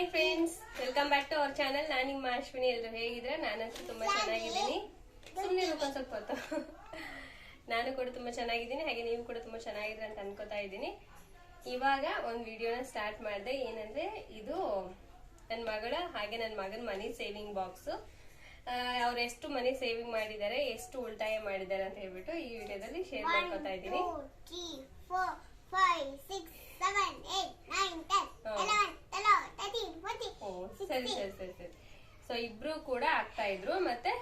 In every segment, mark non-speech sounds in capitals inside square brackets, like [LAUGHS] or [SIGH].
Hi friends, welcome back to our channel. ನಾನು ನಿಮ್ಮ ಅಶ್ವಿನಿ ಎಲ್ಲರೂ ಹೇಗಿದ್ರೆ ನಾನಂತೂ ತುಂಬಾ ಚೆನ್ನಾಗಿದ್ದೀನಿ. ಸುಮ್ಮನೆ ಸ್ವಲ್ಪ ಹೊತ್ತು. ನಾನು ಕೂಡ ತುಂಬಾ ಚೆನ್ನಾಗಿದ್ದೀನಿ. ಹಾಗೆ ನೀವು ಕೂಡ ತುಂಬಾ ಚೆನ್ನಾಗಿದ್ರೆ ಅಂತ ಅನ್ಕೋತಾ ಇದ್ದೀನಿ. ಇವಾಗ ಒಂದು ವಿಡಿಯೋನ ಸ್ಟಾರ್ಟ್ ಮಾಡಿದೆ. ಏನಂದ್ರೆ, ಇದು ನನ್ನ ಮಗಳ ಹಾಗೆ ನನ್ನ ಮಗನ ಮನಿ ಸೇವಿಂಗ್ ಬಾಕ್ಸ್ ಅವ್ರು ಎಷ್ಟು ಮನಿ ಸೇವಿಂಗ್ ಮಾಡಿದ್ದಾರೆ, ಎಷ್ಟು ಉಳಿತಾಯ ಮಾಡಿದ್ದಾರೆ ಅಂತ ಹೇಳ್ಬಿಟ್ಟು ಈ ವಿಡಿಯೋದಲ್ಲಿ ಶೇರ್ ಮಾಡ್ಕೊತಾ ಇದ್ದೀನಿ. Five, six, seven, eight, nine, ten, eleven, twelve, thirteen, fourteen, ಓ ಸರಿ ಸರಿ ಸರಿ ಸರಿ. ಸೊ ಇಬ್ರು ಕೂಡ ಆಗ್ತಾ ಇದ್ರು ಮತ್ತೆ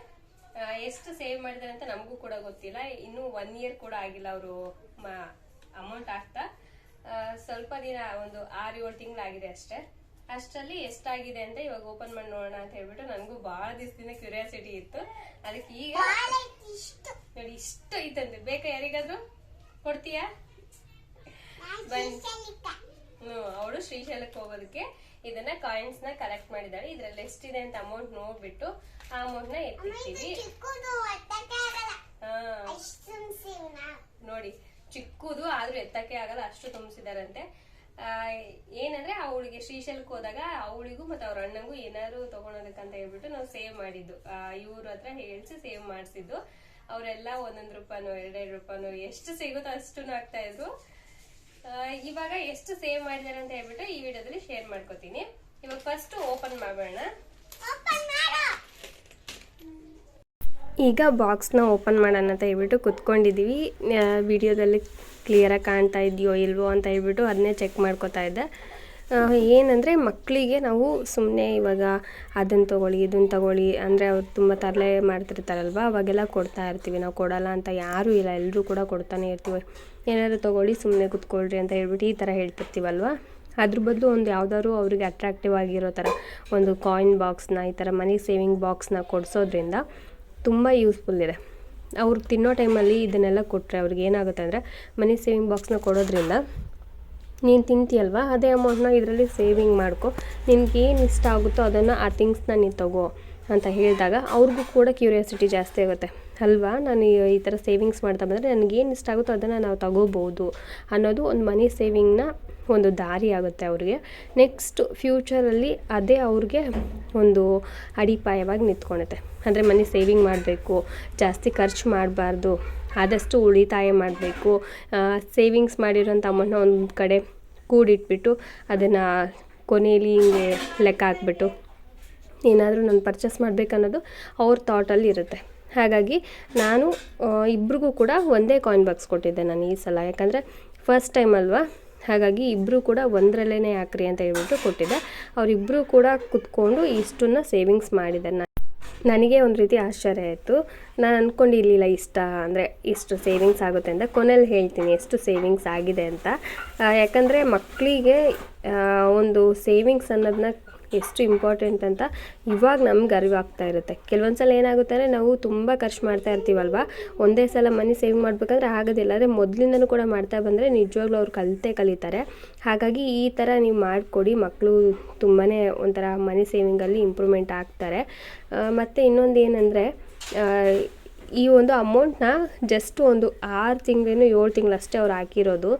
ಎಷ್ಟು ಸೇವ್ ಮಾಡಿದಾರೆ ಅಂತ ನಮಗೂ ಕೂಡ ಗೊತ್ತಿಲ್ಲ. ಇನ್ನು ಒನ್ ಇಯರ್ ಕೂಡ ಆಗಿಲ್ಲ ಅವರು ಅಮೌಂಟ್ ಆಗ್ತಾ. ಸ್ವಲ್ಪ ದಿನ ಒಂದು ಆರು ಏಳು ತಿಂಗಳಾಗಿದೆ ಅಷ್ಟೇ. ಅಷ್ಟರಲ್ಲಿ ಎಷ್ಟಾಗಿದೆ ಅಂತ ಇವಾಗ ಓಪನ್ ಮಾಡಿ ನೋಡೋಣ ಅಂತ ಹೇಳ್ಬಿಟ್ಟು ನನಗೂ ಬಹಳ ದಿವಸದಿಂದ ಕ್ಯೂರಿಯಾಸಿಟಿ ಇತ್ತು. ಅದಕ್ಕೆ ಈಗ ನೋಡಿ ಇಷ್ಟು ಐತಂತೆ. ಬೇಕಾ ಯಾರಿಗಾದ್ರೂ? ಕೊಡ್ತೀಯಾ. ಅವಳು ಶ್ರೀಶೈಲಕ್ಕೆ ಹೋಗೋದಕ್ಕೆ ಇದನ್ನ ಕಾಯಿನ್ಸ್ನ ಕಲೆಕ್ಟ್ ಮಾಡಿದಾಳೆ ಇದ್ರಲ್ಲಿ ಎಷ್ಟಿದೆ ಅಂತ ಅಮೌಂಟ್ ನೋಡ್ಬಿಟ್ಟು ಆ ಅಮೌಂಟ್ನ ಎತ್ತಿರ್ತೀವಿ. ನೋಡಿ ಚಿಕ್ಕದು ಆದ್ರೂ ಎತ್ತಕ್ಕೆ ಆಗಲ್ಲ ಅಷ್ಟು ತುಂಬಿಸಿದಾರಂತೆ ಏನಂದ್ರೆ ಅವಳಿಗೆ ಶ್ರೀಶೈಲಕ್ಕೆ ಹೋದಾಗ ಅವಳಿಗೂ ಮತ್ತೆ ಅವ್ರ ಅಣ್ಣಂಗೂ ಏನಾದ್ರು ತಗೊಳೋದಕ್ಕಂತ ಹೇಳ್ಬಿಟ್ಟು ನಾವು ಸೇವ್ ಮಾಡಿದ್ದು. ಇವ್ರ ಹತ್ರ ಹೇಳ್ಸಿ ಸೇವ್ ಮಾಡಿಸಿದ್ದು. ಅವರೆಲ್ಲ ಒಂದೊಂದು ರೂಪಾಯಿನೋ ಎರಡೆರಡು ರೂಪಾಯಿನೋ ಎಷ್ಟು ಸಿಗುತ್ತೋ ಅಷ್ಟು ಹಾಕ್ತಾ ಇದ್ರು. ಆ, ಇವಾಗ ಎಷ್ಟು ಸೇವ್ ಮಾಡಿದಾರೆ ಅಂತ ಹೇಳ್ಬಿಟ್ಟು ಈ ವಿಡಿಯೋದಲ್ಲಿ ಶೇರ್ ಮಾಡ್ಕೋತೀನಿ. ಇವಾಗ ಫಸ್ಟ್ ಓಪನ್ ಮಾಡೋಣ. ಈಗ ಬಾಕ್ಸ್ನ ಓಪನ್ ಮಾಡೋಣ ಅಂತ ಹೇಳ್ಬಿಟ್ಟು ಕುತ್ಕೊಂಡಿದ್ದೀವಿ ವಿಡಿಯೋದಲ್ಲಿ ಕ್ಲಿಯರಾಗಿ ಕಾಣ್ತಾ ಇದೆಯೋ ಇಲ್ವೋ ಅಂತ ಹೇಳ್ಬಿಟ್ಟು ಅದನ್ನೇ ಚೆಕ್ ಮಾಡ್ಕೋತಾ ಇದ್ದೆ. ಏನಂದರೆ ಮಕ್ಕಳಿಗೆ ನಾವು ಸುಮ್ಮನೆ ಇವಾಗ ಅದನ್ನು ತೊಗೊಳ್ಳಿ ಇದನ್ನು ತೊಗೊಳ್ಳಿ ಅಂದರೆ ಅವ್ರು ತುಂಬ ತರಲೆ ಮಾಡ್ತಿರ್ತಾರಲ್ವ ಅವಾಗೆಲ್ಲ ಕೊಡ್ತಾ ಇರ್ತೀವಿ. ನಾವು ಕೊಡಲ್ಲ ಅಂತ ಯಾರೂ ಇಲ್ಲ ಎಲ್ಲರೂ ಕೂಡ ಕೊಡ್ತಾನೆ ಇರ್ತೀವಿ. ಏನಾದರೂ ತೊಗೊಳ್ಳಿ ಸುಮ್ಮನೆ ಕುತ್ಕೊಳ್ಳ್ರಿ ಅಂತ ಹೇಳ್ಬಿಟ್ಟು ಈ ಥರ ಹೇಳ್ತಿರ್ತೀವಲ್ವ? ಅದ್ರ ಬದಲು ಒಂದು ಯಾವುದಾದ್ರು ಅವ್ರಿಗೆ ಅಟ್ರಾಕ್ಟಿವ್ ಆಗಿರೋ ಥರ ಒಂದು ಕಾಯಿನ್ ಬಾಕ್ಸ್ನ ಈ ಥರ ಮನಿ ಸೇವಿಂಗ್ ಬಾಕ್ಸ್ನ ಕೊಡಿಸೋದ್ರಿಂದ ತುಂಬ ಯೂಸ್ಫುಲ್ ಇದೆ. ಅವ್ರು ತಿನ್ನೋ ಟೈಮಲ್ಲಿ ಇದನ್ನೆಲ್ಲ ಕೊಟ್ಟರೆ ಅವ್ರಿಗೆ ಏನಾಗುತ್ತೆ ಅಂದರೆ ಮನಿ ಸೇವಿಂಗ್ ಬಾಕ್ಸ್ನ ಕೊಡೋದ್ರಿಂದ ನೀನು ತಿಂತೀಯಲ್ವ? ಅದೇ ಅಮೌಂಟ್ನ ಇದರಲ್ಲಿ ಸೇವಿಂಗ್ ಮಾಡ್ಕೊ. ನಿನಗೆ ಏನು ಇಷ್ಟ ಆಗುತ್ತೋ ಅದನ್ನು ಆ ಥಿಂಗ್ಸ್ನ ನೀನು ತಗೋ ಅಂತ ಹೇಳಿದಾಗ ಅವ್ರಿಗೂ ಕೂಡ ಕ್ಯೂರಿಯಾಸಿಟಿ ಜಾಸ್ತಿ ಆಗುತ್ತೆ. ಅಲ್ವಾ? ನಾನು ಈ- ಥರ ಸೇವಿಂಗ್ಸ್ ಮಾಡ್ತಾ ಬಂದರೆ ನನಗೇನು ಇಷ್ಟ ಆಗುತ್ತೋ ಅದನ್ನು ನಾವು ತಗೋಬೋದು ಅನ್ನೋದು ಒಂದು ಮನಿ ಸೇವಿಂಗ್ನ ಒಂದು ದಾರಿ ಆಗುತ್ತೆ ಅವ್ರಿಗೆ. ನೆಕ್ಸ್ಟ್ ಫ್ಯೂಚರಲ್ಲಿ ಅದೇ ಅವ್ರಿಗೆ ಒಂದು ಅಡಿಪಾಯವಾಗಿ ನಿಂತ್ಕೊಳುತ್ತೆ ಅಂದರೆ ಮನಿ ಸೇವಿಂಗ್ ಮಾಡಬೇಕು, ಜಾಸ್ತಿ ಖರ್ಚು ಮಾಡಬಾರ್ದು, ಆದಷ್ಟು ಉಳಿತಾಯ ಮಾಡಬೇಕು ಸೇವಿಂಗ್ಸ್ ಮಾಡಿರೋಂಥ ಅಮೌಂಟ್ನ ಒಂದು ಕಡೆ ಕೂಡಿಟ್ಬಿಟ್ಟು ಅದನ್ನು ಕೊನೆಯಲ್ಲಿ ಹಿಂಗೆ ಲೆಕ್ಕ ಹಾಕ್ಬಿಟ್ಟು ಏನಾದರೂ ನಾನು ಪರ್ಚೇಸ್ ಮಾಡಬೇಕನ್ನೋದು ಅವ್ರ ಥಾಟಲ್ಲಿ ಇರುತ್ತೆ. ಹಾಗಾಗಿ ನಾನು ಇಬ್ರಿಗೂ ಕೂಡ ಒಂದೇ ಕಾಯಿನ್ ಬಾಕ್ಸ್ ಕೊಟ್ಟಿದ್ದೆ ನಾನು ಈ ಸಲ. ಯಾಕಂದರೆ ಫಸ್ಟ್ ಟೈಮ್ ಅಲ್ವಾ? ಹಾಗಾಗಿ ಇಬ್ಬರೂ ಕೂಡ ಒಂದರಲ್ಲೇ ಹಾಕ್ರಿ ಅಂತ ಹೇಳ್ಬಿಟ್ಟು ಕೊಟ್ಟಿದ್ದೆ. ಅವರಿಬ್ಬರೂ ಕೂಡ ಕುತ್ಕೊಂಡು ಇಷ್ಟನ್ನು ಸೇವಿಂಗ್ಸ್ ಮಾಡಿದ್ದಾರೆ ನಾನು ನನಗೆ ಒಂದು ರೀತಿ ಆಶ್ಚರ್ಯ ಆಯಿತು. ನಾನು ಅಂದ್ಕೊಂಡಿರಲಿಲ್ಲ ಇಷ್ಟ, ಅಂದರೆ ಇಷ್ಟು ಸೇವಿಂಗ್ಸ್ ಆಗುತ್ತೆ ಅಂತ. ಕೊನೆಯಲ್ಲಿ ಹೇಳ್ತೀನಿ ಎಷ್ಟು ಸೇವಿಂಗ್ಸ್ ಆಗಿದೆ ಅಂತ. ಯಾಕಂದರೆ ಮಕ್ಕಳಿಗೆ ಒಂದು ಸೇವಿಂಗ್ಸ್ ಅನ್ನೋದನ್ನ ಎಷ್ಟು ಇಂಪಾರ್ಟೆಂಟ್ ಅಂತ ಇವಾಗ ನಮ್ಗೆ ಅರಿವಾಗ್ತಾ ಇರುತ್ತೆ. ಕೆಲವೊಂದು ಸಲ ಏನಾಗುತ್ತೆ ಅಂದರೆ ನಾವು ತುಂಬ ಖರ್ಚು ಮಾಡ್ತಾ ಇರ್ತೀವಲ್ವ? ಒಂದೇ ಸಲ ಮನಿ ಸೇವಿಂಗ್ ಮಾಡಬೇಕಂದ್ರೆ ಆಗೋದಿಲ್ಲ. ಆದರೆ ಮೊದಲಿಂದನೂ ಕೂಡ ಮಾಡ್ತಾ ಬಂದರೆ ನಿಜವಾಗ್ಲೂ ಅವ್ರು ಕಲಿತೇ ಕಲಿತಾರೆ. ಹಾಗಾಗಿ ಈ ಥರ ನೀವು ಮಾಡಿಕೊಡಿ. ಮಕ್ಕಳು ತುಂಬಾ ಒಂಥರ ಮನಿ ಸೇವಿಂಗಲ್ಲಿ ಇಂಪ್ರೂವ್ಮೆಂಟ್ ಆಗ್ತಾರೆ. ಮತ್ತು ಇನ್ನೊಂದು ಏನಂದರೆ ಈ ಒಂದು ಅಮೌಂಟ್ನ ಜಸ್ಟ್ ಒಂದು ಆರು ತಿಂಗಳೇನು ಏಳು ತಿಂಗಳಷ್ಟೇ ಅವ್ರು ಹಾಕಿರೋದು.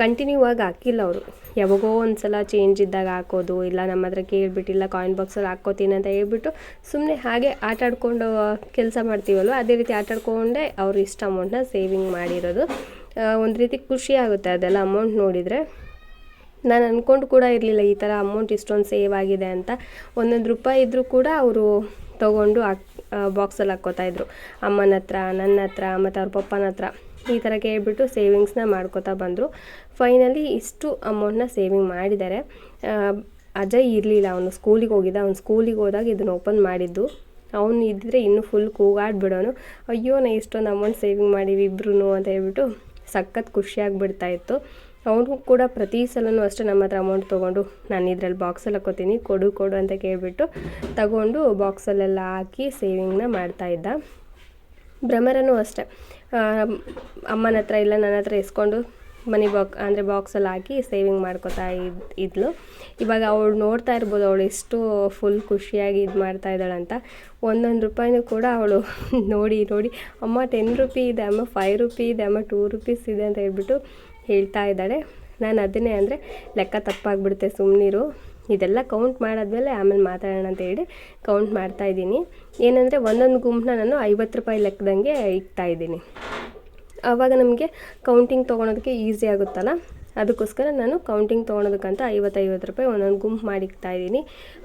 ಕಂಟಿನ್ಯೂ ಆಗಿ ಹಾಕಿಲ್ಲ ಅವರು. ಯಾವಾಗೋ ಒಂದು ಸಲ ಚೇಂಜ್ ಇದ್ದಾಗ ಹಾಕೋದು, ಇಲ್ಲ ನಮ್ಮ ಹತ್ರ ಕೇಳಿಬಿಟ್ಟಿಲ್ಲ ಕಾಯಿನ್ ಬಾಕ್ಸಲ್ಲಿ ಹಾಕೋತೀನಿ ಅಂತ ಹೇಳ್ಬಿಟ್ಟು ಸುಮ್ಮನೆ ಹಾಗೆ ಆಟಾಡ್ಕೊಂಡು ಕೆಲಸ ಮಾಡ್ತೀವಲ್ವ? ಅದೇ ರೀತಿ ಆಟ ಆಡ್ಕೊಂಡೇ ಅವ್ರು ಇಷ್ಟು ಅಮೌಂಟ್ನ ಸೇವಿಂಗ್ ಮಾಡಿರೋದು. ಒಂದು ರೀತಿ ಖುಷಿ ಆಗುತ್ತೆ ಅದೆಲ್ಲ ಅಮೌಂಟ್ ನೋಡಿದರೆ. ನಾನು ಅಂದ್ಕೊಂಡು ಕೂಡ ಇರಲಿಲ್ಲ ಈ ಥರ ಅಮೌಂಟ್ ಇಷ್ಟೊಂದು ಸೇವ್ ಆಗಿದೆ ಅಂತ. ಒಂದೊಂದು ರೂಪಾಯಿ ಇದ್ದರೂ ಕೂಡ ಅವರು ತೊಗೊಂಡು ಹಾಕ್ ಬಾಕ್ಸಲ್ಲಿ ಹಾಕ್ಕೋತಾ ಇದ್ರು. ಅಮ್ಮನ ಹತ್ರ ನನ್ನ ಹತ್ರ ಮತ್ತು ಅವ್ರ ಪಪ್ಪನ ಹತ್ರ ಈ ಥರ ಕೇಳಿಬಿಟ್ಟು ಸೇವಿಂಗ್ಸ್ನ ಮಾಡ್ಕೋತಾ ಬಂದರು. ಫೈನಲಿ ಇಷ್ಟು ಅಮೌಂಟ್ನ ಸೇವಿಂಗ್ ಮಾಡಿದ್ದಾರೆ. ಅಜಯ್ ಇರಲಿಲ್ಲ, ಅವನು ಸ್ಕೂಲಿಗೆ ಹೋಗಿದ್ದ. ಅವ್ನು ಸ್ಕೂಲಿಗೆ ಹೋದಾಗ ಇದನ್ನು ಓಪನ್ ಮಾಡಿದ್ದು. ಅವನು ಇದ್ದರೆ ಇನ್ನೂ ಫುಲ್ ಕೂಗಾಡ್ಬಿಡೋನು. ಅಯ್ಯೋ, ನಾ ಇಷ್ಟೊಂದು ಅಮೌಂಟ್ ಸೇವಿಂಗ್ ಮಾಡೀವಿ ಇಬ್ರು ಅಂತ ಹೇಳ್ಬಿಟ್ಟು ಸಖತ್ ಖುಷಿಯಾಗಿಬಿಡ್ತಾ ಇತ್ತು. ಅವನು ಕೂಡ ಪ್ರತಿ ಸಲನೂ ಅಷ್ಟೇ ನಮ್ಮ ಹತ್ರ ಅಮೌಂಟ್ ತೊಗೊಂಡು, ನಾನು ಇದರಲ್ಲಿ ಬಾಕ್ಸಲ್ಲಿ ಹಾಕೋತೀನಿ ಕೊಡು ಕೊಡು ಅಂತ ಕೇಳಿಬಿಟ್ಟು ತಗೊಂಡು ಬಾಕ್ಸಲ್ಲೆಲ್ಲ ಹಾಕಿ ಸೇವಿಂಗ್ನ ಮಾಡ್ತಾಯಿದ್ದ ಭ್ರಮರನೂ ಅಷ್ಟೇ. ಅಮ್ಮನ ಹತ್ರ ಇಲ್ಲ, ನನ್ನ ಹತ್ರ ಇಸ್ಕೊಂಡು ಮನಿ ಬಾಕ್, ಅಂದರೆ ಬಾಕ್ಸಲ್ಲಿ ಹಾಕಿ ಸೇವಿಂಗ್ ಮಾಡ್ಕೊತಾ ಇದ್, ಇದ್ಲು. ಇವಾಗ ಅವಳು ನೋಡ್ತಾ ಇರ್ಬೋದು, ಅವಳು ಎಷ್ಟು ಫುಲ್ ಖುಷಿಯಾಗಿ ಇದು ಮಾಡ್ತಾ ಇದ್ದಾಳೆ ಅಂತ. ಒಂದೊಂದು ರೂಪಾಯಿನೂ ಕೂಡ ಅವಳು [LAUGHS] ನೋಡಿ ನೋಡಿ. ಅಮ್ಮ ಟೆನ್ ರುಪಿ ಇದೆ ಅಮ್ಮ ಫೈವ್ ರುಪಿ ಇದೆ ಅಮ್ಮ ಟೂ ರುಪೀಸ್ ಇದೆ ಅಂತ ಹೇಳ್ಬಿಟ್ಟು ಹೇಳ್ತಾ ಇದ್ದಾಳೆ. ನಾನು ಅದನ್ನೇ ಅಂದರೆ ಲೆಕ್ಕ ತಪ್ಪಾಗ್ಬಿಡುತ್ತೆ ಸುಮ್ಮನಿರು ಇದೆಲ್ಲ ಕೌಂಟ್ ಮಾಡಾದ್ಮೇಲೆ ಆಮೇಲೆ ಮಾತಾಡೋಣ ಅಂತ ಹೇಳಿ ಕೌಂಟ್ ಮಾಡ್ತಾ ಇದ್ದೀನಿ. ಏನಂದರೆ ಒಂದೊಂದು ಗುಂಪನ್ನ ನಾನು ಐವತ್ತು ರೂಪಾಯಿ ಲೆಕ್ಕದಂಗೆ ಇಕ್ತಾ ಇದ್ದೀನಿ. ಆವಾಗ ನಮಗೆ ಕೌಂಟಿಂಗ್ ತೊಗೊಳೋದಕ್ಕೆ ಈಸಿ ಆಗುತ್ತಲ್ಲ? ಅದಕ್ಕೋಸ್ಕರ ನಾನು ಕೌಂಟಿಂಗ್ ತೊಗೊಳೋದಕ್ಕಂತ ಐವತ್ತೈವತ್ತು ರೂಪಾಯಿ ಒಂದೊಂದು ಗುಂಪು ಮಾಡಿಕ್ತಾ ಇದ್ದೀನಿ.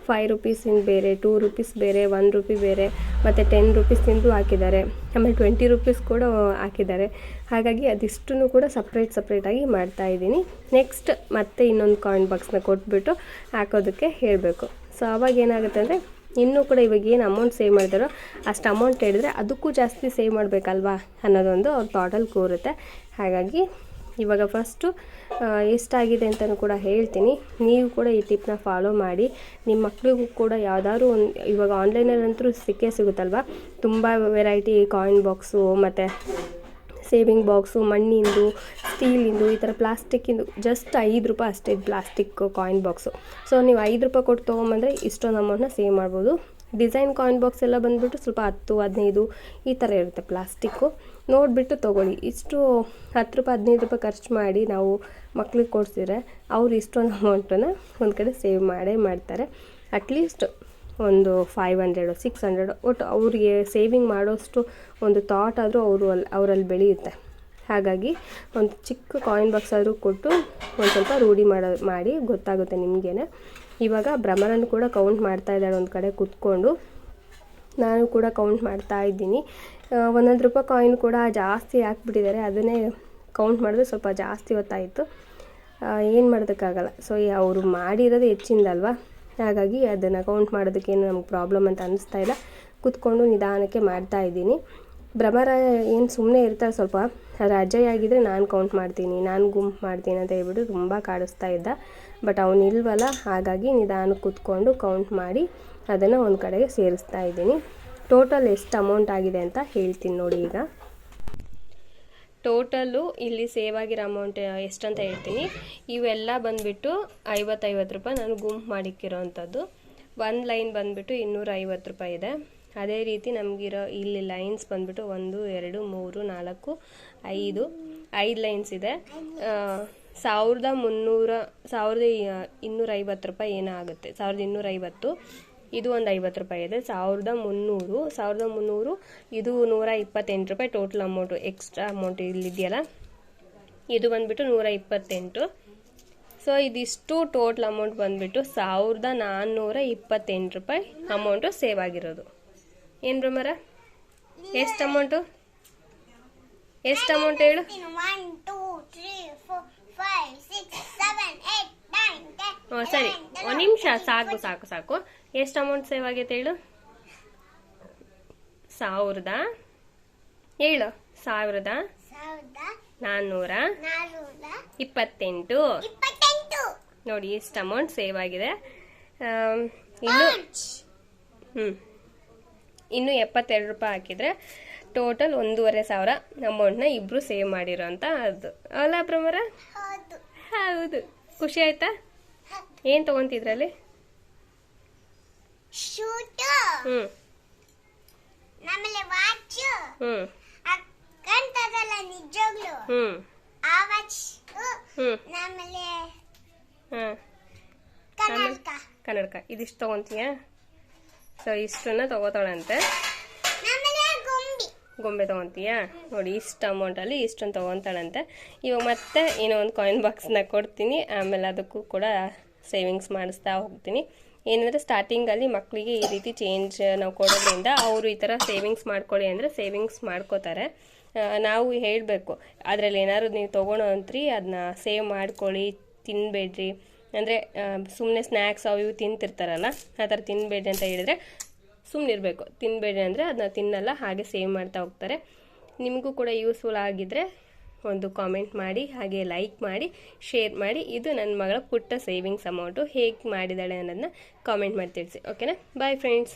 ಫೈವ್ ರುಪೀಸಿಂದ ಬೇರೆ ಟೂ ರುಪೀಸ್ ಬೇರೆ ಒನ್ ರುಪಿ ಬೇರೆ, ಮತ್ತು ಟೆನ್ ರುಪೀಸಿಂದು ಹಾಕಿದ್ದಾರೆ. ಆಮೇಲೆ ಟ್ವೆಂಟಿ ರುಪೀಸ್ ಕೂಡ ಹಾಕಿದ್ದಾರೆ. ಹಾಗಾಗಿ ಅದಿಷ್ಟನ್ನು ಕೂಡ ಸಪ್ರೇಟ್ ಸಪ್ರೇಟಾಗಿ ಮಾಡ್ತಾ ಇದ್ದೀನಿ. ನೆಕ್ಸ್ಟ್ ಮತ್ತೆ ಇನ್ನೊಂದು ಕಾಯಿನ್ ಬಾಕ್ಸ್ನ ಕೊಟ್ಬಿಟ್ಟು ಹಾಕೋದಕ್ಕೆ ಹೇಳಬೇಕು. ಸೊ ಆವಾಗ ಏನಾಗುತ್ತೆ ಅಂದರೆ ಇನ್ನೂ ಕೂಡ ಇವಾಗ ಏನು ಅಮೌಂಟ್ ಸೇವ್ ಮಾಡಿದಾರೋ ಅಷ್ಟು ಅಮೌಂಟ್ ಹೇಳಿದರೆ ಅದಕ್ಕೂ ಜಾಸ್ತಿ ಸೇವ್ ಮಾಡಬೇಕಲ್ವಾ ಅನ್ನೋದೊಂದು ಅವ್ರ ಥಾಟಲ್ಲಿ ಕೂರುತ್ತೆ. ಹಾಗಾಗಿ ಇವಾಗ ಫಸ್ಟು ಎಷ್ಟಾಗಿದೆ ಅಂತಲೂ ಕೂಡ ಹೇಳ್ತೀನಿ. ನೀವು ಕೂಡ ಈ ಟಿಪ್ನ ಫಾಲೋ ಮಾಡಿ. ನಿಮ್ಮ ಮಕ್ಕಳಿಗೂ ಕೂಡ ಯಾವುದಾದ್ರು ಒಂದು, ಇವಾಗ ಆನ್ಲೈನಲ್ಲಂತೂ ಸಿಕ್ಕೇ ಸಿಗುತ್ತಲ್ವ? ತುಂಬ ವೆರೈಟಿ ಕಾಯಿನ್ ಬಾಕ್ಸು ಮತ್ತು ಸೇವಿಂಗ್ ಬಾಕ್ಸು, ಮಣ್ಣಿಂದು, ಸ್ಟೀಲಿಂದು, ಈ ಥರ ಪ್ಲಾಸ್ಟಿಕ್ಕಿಂದು ಜಸ್ಟ್ ಐದು ರೂಪಾಯಿ ಅಷ್ಟೇ ಪ್ಲಾಸ್ಟಿಕ್ ಕಾಯಿನ್ ಬಾಕ್ಸು ಸೊ ನೀವು ಐದು ರೂಪಾಯಿ ಕೊಟ್ಟು ತೊಗೊಂಬಂದರೆ ಇಷ್ಟೊಂದು ಅಮೌಂಟ್ನ ಸೇವ್ ಮಾಡ್ಬೋದು. ಡಿಸೈನ್ ಕಾಯಿನ್ ಬಾಕ್ಸ್ ಎಲ್ಲ ಬಂದುಬಿಟ್ಟು ಸ್ವಲ್ಪ ಹತ್ತು, ಹದಿನೈದು ಈ ಥರ ಇರುತ್ತೆ ಪ್ಲಾಸ್ಟಿಕ್ಕು ನೋಡಿಬಿಟ್ಟು ತೊಗೊಳ್ಳಿ. ಇಷ್ಟು ಹತ್ತು ರೂಪಾಯಿ, ಹದಿನೈದು ರೂಪಾಯಿ ಖರ್ಚು ಮಾಡಿ ನಾವು ಮಕ್ಳಿಗೆ ಕೊಡಿಸಿದ್ರೆ ಅವ್ರು ಇಷ್ಟೊಂದು ಅಮೌಂಟನ್ನು ಒಂದು ಕಡೆ ಸೇವ್ ಮಾಡೇ ಮಾಡ್ತಾರೆ. ಅಟ್ಲೀಸ್ಟ್ ಒಂದು ಫೈವ್ ಹಂಡ್ರೆಡು ಸಿಕ್ಸ್ ಹಂಡ್ರೆಡು ಒಟ್ಟು ಅವ್ರಿಗೆ ಸೇವಿಂಗ್ ಮಾಡೋಷ್ಟು ಒಂದು ಥಾಟ್ ಆದರೂ ಅವರು ಅಲ್ಲಿ ಅವರಲ್ಲಿ ಬೆಳೆಯುತ್ತೆ. ಹಾಗಾಗಿ ಒಂದು ಚಿಕ್ಕ ಕಾಯಿನ್ ಬಾಕ್ಸ್ ಆದರೂ ಕೊಟ್ಟು ಒಂದು ಸ್ವಲ್ಪ ರೂಢಿ ಮಾಡೋ, ಮಾಡಿ ಗೊತ್ತಾಗುತ್ತೆ ನಿಮಗೇನೆ. ಇವಾಗ ಭ್ರಮರನ್ನು ಕೂಡ ಕೌಂಟ್ ಮಾಡ್ತಾ ಇದ್ದಾಳೆ ಒಂದು ಕಡೆ ಕೂತ್ಕೊಂಡು. ನಾನು ಕೂಡ ಕೌಂಟ್ ಮಾಡ್ತಾ ಇದ್ದೀನಿ. ಒಂದೊಂದು ರೂಪಾಯಿ ಕಾಯಿನ್ ಕೂಡ ಜಾಸ್ತಿ ಹಾಕ್ಬಿಟ್ಟಿದ್ದಾರೆ. ಅದನ್ನೇ ಕೌಂಟ್ ಮಾಡಿದ್ರೆ ಸ್ವಲ್ಪ ಜಾಸ್ತಿ ಹೊತ್ತಾಯಿತು. ಏನು ಮಾಡೋದಕ್ಕಾಗಲ್ಲ. ಸೊ ಅವರು ಮಾಡಿರೋದು ಹೆಚ್ಚಿಂದಲ್ವಾ? ಹಾಗಾಗಿ ಅದನ್ನು ಕೌಂಟ್ ಮಾಡೋದಕ್ಕೇನು ನಮ್ಗೆ ಪ್ರಾಬ್ಲಮ್ ಅಂತ ಅನ್ನಿಸ್ತಾ ಇಲ್ಲ. ಕೂತ್ಕೊಂಡು ನಿಧಾನಕ್ಕೆ ಮಾಡ್ತಾ ಇದ್ದೀನಿ. ಭ್ರಮರ ಏನು ಸುಮ್ಮನೆ ಇರ್ತಾರೆ ಸ್ವಲ್ಪ. ಆಗಿದ್ರೆ ನಾನು ಕೌಂಟ್ ಮಾಡ್ತೀನಿ, ನಾನು ಗುಂಪು ಮಾಡ್ತೀನಿ ಅಂತ ಹೇಳ್ಬಿಟ್ಟು ತುಂಬ ಕಾಡಿಸ್ತಾ ಇದ್ದ. ಬಟ್ ಅವನು ಇಲ್ವಲ್ಲ, ಹಾಗಾಗಿ ನಿಧಾನಕ್ಕೆ ಕೂತ್ಕೊಂಡು ಕೌಂಟ್ ಮಾಡಿ ಅದನ್ನು ಒಂದು ಕಡೆಗೆ ಸೇರಿಸ್ತಾ ಇದ್ದೀನಿ. ಟೋಟಲ್ ಎಷ್ಟು ಅಮೌಂಟ್ ಆಗಿದೆ ಅಂತ ಹೇಳ್ತೀನಿ ನೋಡಿ ಈಗ. ಟೋಟಲು ಇಲ್ಲಿ ಸೇವ್ ಆಗಿರೋ ಅಮೌಂಟ್ ಎಷ್ಟಂತ ಹೇಳ್ತೀನಿ. ಇವೆಲ್ಲ ಬಂದುಬಿಟ್ಟು ಐವತ್ತೈವತ್ತು ರೂಪಾಯಿ ನಾನು ಗುಂಪು ಮಾಡಿಕ್ಕಿರೋ ಅಂಥದ್ದು ಒಂದು ಲೈನ್ ಬಂದುಬಿಟ್ಟು ಇನ್ನೂರ ಐವತ್ತು ರೂಪಾಯಿ ಇದೆ. ಅದೇ ರೀತಿ ನಮಗಿರೋ ಇಲ್ಲಿ ಲೈನ್ಸ್ ಬಂದುಬಿಟ್ಟು ಒಂದು, ಎರಡು, ಮೂರು, ನಾಲ್ಕು, ಐದು ಐದು ಲೈನ್ಸ್ ಇದೆ. ಸಾವಿರದ ಮುನ್ನೂರ, ಸಾವಿರದ ಇನ್ನೂರೈವತ್ತು ರೂಪಾಯಿ ಏನೋ ಆಗುತ್ತೆ ಸಾವಿರದ ಇನ್ನೂರ ಐವತ್ತು ಇದು ಒಂದು ಐವತ್ತು ರೂಪಾಯಿ ಇದೆ. ಸಾವಿರದ ಮುನ್ನೂರು ಸಾವಿರದ ಮುನ್ನೂರು, ಇದು ನೂರ ಇಪ್ಪತ್ತೆಂಟು ರೂಪಾಯಿ ಟೋಟಲ್ ಅಮೌಂಟು ಎಕ್ಸ್ಟ್ರಾ ಅಮೌಂಟ್ ಇಲ್ಲಿದೆಯಲ್ಲ? ಇದು ಬಂದುಬಿಟ್ಟು ನೂರ ಇಪ್ಪತ್ತೆಂಟು. ಸೊ ಇದಿಷ್ಟು ಟೋಟಲ್ ಅಮೌಂಟ್ ಬಂದುಬಿಟ್ಟು ಸಾವಿರದ ನಾನ್ನೂರ ಇಪ್ಪತ್ತೆಂಟು ರೂಪಾಯಿ ಅಮೌಂಟು ಸೇವ್ ಆಗಿರೋದು. ಏನು ಬ್ರಹ್ಮರ? ಎಷ್ಟು ಅಮೌಂಟು ಎಷ್ಟು ಅಮೌಂಟ್ ಹೇಳು One, two, three, four, five, six, seven, ಸರಿ. ಒಂದು ನಿಮಿಷ ಸಾಕು ಸಾಕು ಸಾಕು. ಎಷ್ಟು ಅಮೌಂಟ್ ಸೇವ್ ಆಗೈತೆ ಹೇಳು? ಸಾವಿರದ. ಹೇಳು ಸಾವಿರದ. ನಾನ್ನೂರ ಇಪ್ಪತ್ತೆಂಟು. ನೋಡಿ ಎಷ್ಟು ಅಮೌಂಟ್ ಸೇವ್ ಆಗಿದೆ. ಇನ್ನು ಹ್ಮ್. ಹ್ಞೂ ಇನ್ನು ಎಪ್ಪತ್ತೆರಡು ರೂಪಾಯಿ ಹಾಕಿದರೆ ಟೋಟಲ್ ಒಂದೂವರೆ ಸಾವಿರ ಅಮೌಂಟ್ನ ಇಬ್ಬರು ಸೇವ್ ಮಾಡಿರೋ ಅಂತ ಅದು. ಅಲ್ಲ ಪ್ರಮರ? ಹೌದು. ಖುಷಿ ಆಯ್ತಾ? ಏನು ತೊಗೊಂತಿದ್ರಲ್ಲಿ ಶೂಟು. ಹ್ಞೂ ಆಮೇಲೆ ವಾಚು. ಹ್ಞೂ ಕಾಣ್ತದಲ್ಲ ನಿಜವಾಗ್ಲು ಹ್ಞೂ ಆ ವಾಚ್. ಹ್ಞೂ ಆಮೇಲೆ ಹಾಂ ಕನ್ನಡಕ. ಕನ್ನಡಕ. ಇದಿಷ್ಟು ತಗೊಂತೀಯ? ಸೊ ಇಷ್ಟನ್ನ ತಗೋತಾಳಂತೆ. ಗೊಂಬಿ. ಗೊಂಬೆ ತೊಗೊತೀಯಾ? ನೋಡಿ ಇಷ್ಟು ಅಮೌಂಟಲ್ಲಿ ಇಷ್ಟೊಂದು ತೊಗೊತಾಳಂತೆ. ಇವಾಗ ಮತ್ತೆ ಏನೋ ಒಂದು ಕಾಯಿನ್ ಬಾಕ್ಸ್ನ ಕೊಡ್ತೀನಿ. ಆಮೇಲೆ ಅದಕ್ಕೂ ಕೂಡ ಸೇವಿಂಗ್ಸ್ ಮಾಡಿಸ್ತಾ ಹೋಗ್ತೀನಿ. ಏನಂದರೆ ಸ್ಟಾರ್ಟಿಂಗಲ್ಲಿ ಮಕ್ಕಳಿಗೆ ಈ ರೀತಿ ಚೇಂಜ್ ನಾವು ಕೊಡೋದ್ರಿಂದ ಅವರು ಈ ಥರ ಸೇವಿಂಗ್ಸ್ ಮಾಡ್ಕೊಳ್ಳಿ ಅಂದರೆ ಸೇವಿಂಗ್ಸ್ ಮಾಡ್ಕೋತಾರೆ. ನಾವು ಹೇಳಬೇಕು, ಅದರಲ್ಲಿ ಏನಾದ್ರು ನೀವು ತೊಗೊಳೋ ಅಂತ್ರಿ ಅದನ್ನ ಸೇವ್ ಮಾಡ್ಕೊಳ್ಳಿ ತಿನ್ನಬೇಡ್ರಿ ಅಂದರೆ ಸುಮ್ಮನೆ ಸ್ನ್ಯಾಕ್ಸ್ ಅವು ಇವು ತಿಂತಿರ್ತಾರಲ್ಲ, ಆ ಥರ ತಿನ್ನಬೇಡ್ರಿ ಅಂತ ಹೇಳಿದರೆ ಸುಮ್ಮನಿರಬೇಕು ತಿನ್ನಬೇಡಿ ಅಂದರೆ ಅದನ್ನ ತಿನ್ನಲ್ಲ, ಹಾಗೆ ಸೇವ್ ಮಾಡ್ತಾ ಹೋಗ್ತಾರೆ. ನಿಮಗೂ ಕೂಡ ಯೂಸ್ಫುಲ್ ಆಗಿದ್ದರೆ ಒಂದು ಕಾಮೆಂಟ್ ಮಾಡಿ, ಹಾಗೆ ಲೈಕ್ ಮಾಡಿ ಶೇರ್ ಮಾಡಿ. ಇದು ನನ್ನ ಮಗಳ ಪುಟ್ಟ ಸೇವಿಂಗ್ಸ್ ಅಮೌಂಟು ಹೇಗೆ ಮಾಡಿದ್ದಾಳೆ ಅನ್ನೋದನ್ನ ಕಾಮೆಂಟ್ ಮಾಡಿ ತಿಳಿಸಿ ಓಕೆನಾ ಬಾಯ್ ಫ್ರೆಂಡ್ಸ್